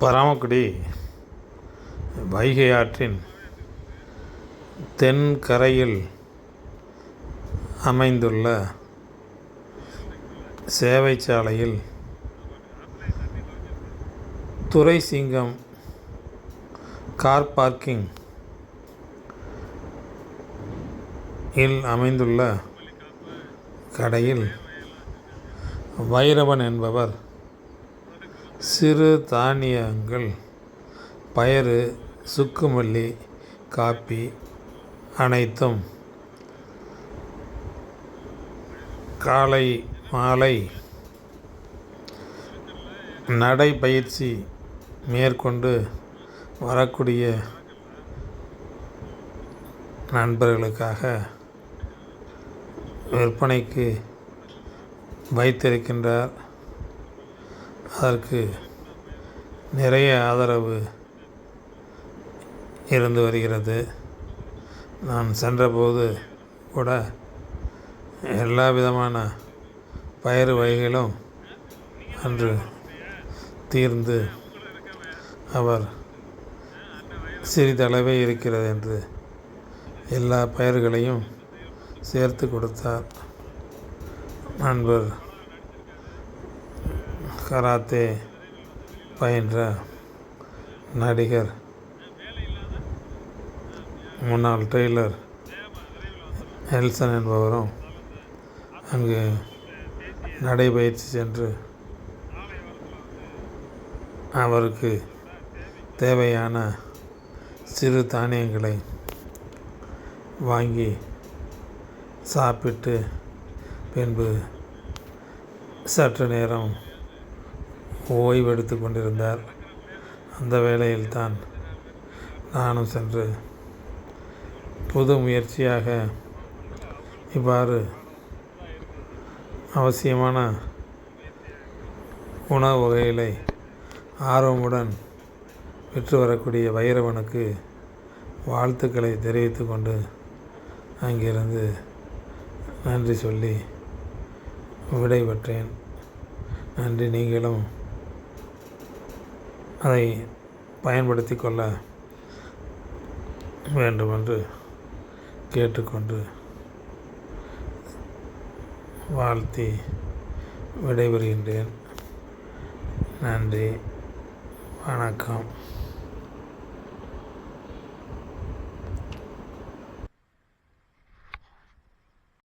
பரமக்குடி வைகை ஆற்றின் தென்கரையில் அமைந்துள்ள சேவை சாலையில் துரைசிங்கம் கார் பார்க்கிங் இல் அமைந்துள்ள கடையில் வைரவன் என்பவர் சிறு தானியங்கள் பயறு சுக்குமல்லி காப்பி அனைத்தும் காலை மாலை நடைப்பயிற்சி மேற்கொண்டு வரக்கூடிய நண்பர்களுக்காக விற்பனைக்கு வைத்திருக்கின்றார். அதற்கு நிறைய ஆதரவு இருந்து வருகிறது. நான் சென்றபோது கூட எல்லா விதமான பயிர் வகைகளும் அன்று தீர்ந்து அவர் சிறிதளவே இருக்கிறது என்று எல்லா பயிர்களையும் சேர்த்து கொடுத்தார். நண்பர் கராத்தே பயின்ற நடிகர் முன்னாள் டெய்லர் நெல்சன் என்பவரும் அங்கு நடைபயிற்சி சென்று அவருக்கு தேவையான சிறு தானியங்களை வாங்கி சாப்பிட்டு பின்பு சற்று நேரம் ஓய்வெடுத்து கொண்டிருந்தார். அந்த வேளையில்தான் நானும் சென்று புது முயற்சியாக இவ்வாறு அவசியமான உணவு வகைகளை ஆர்வமுடன் விற்று வரக்கூடிய வைரவனுக்கு வாழ்த்துக்களை தெரிவித்து கொண்டு அங்கிருந்து நன்றி சொல்லி விடைபெற்றேன். நன்றி நீங்களும் அதை பயன்படுத்தி கொள்ள வேண்டுமென்று கேட்டுக்கொண்டு வாழ்த்தி விடைபெறுகின்றேன். நன்றி. வணக்கம்.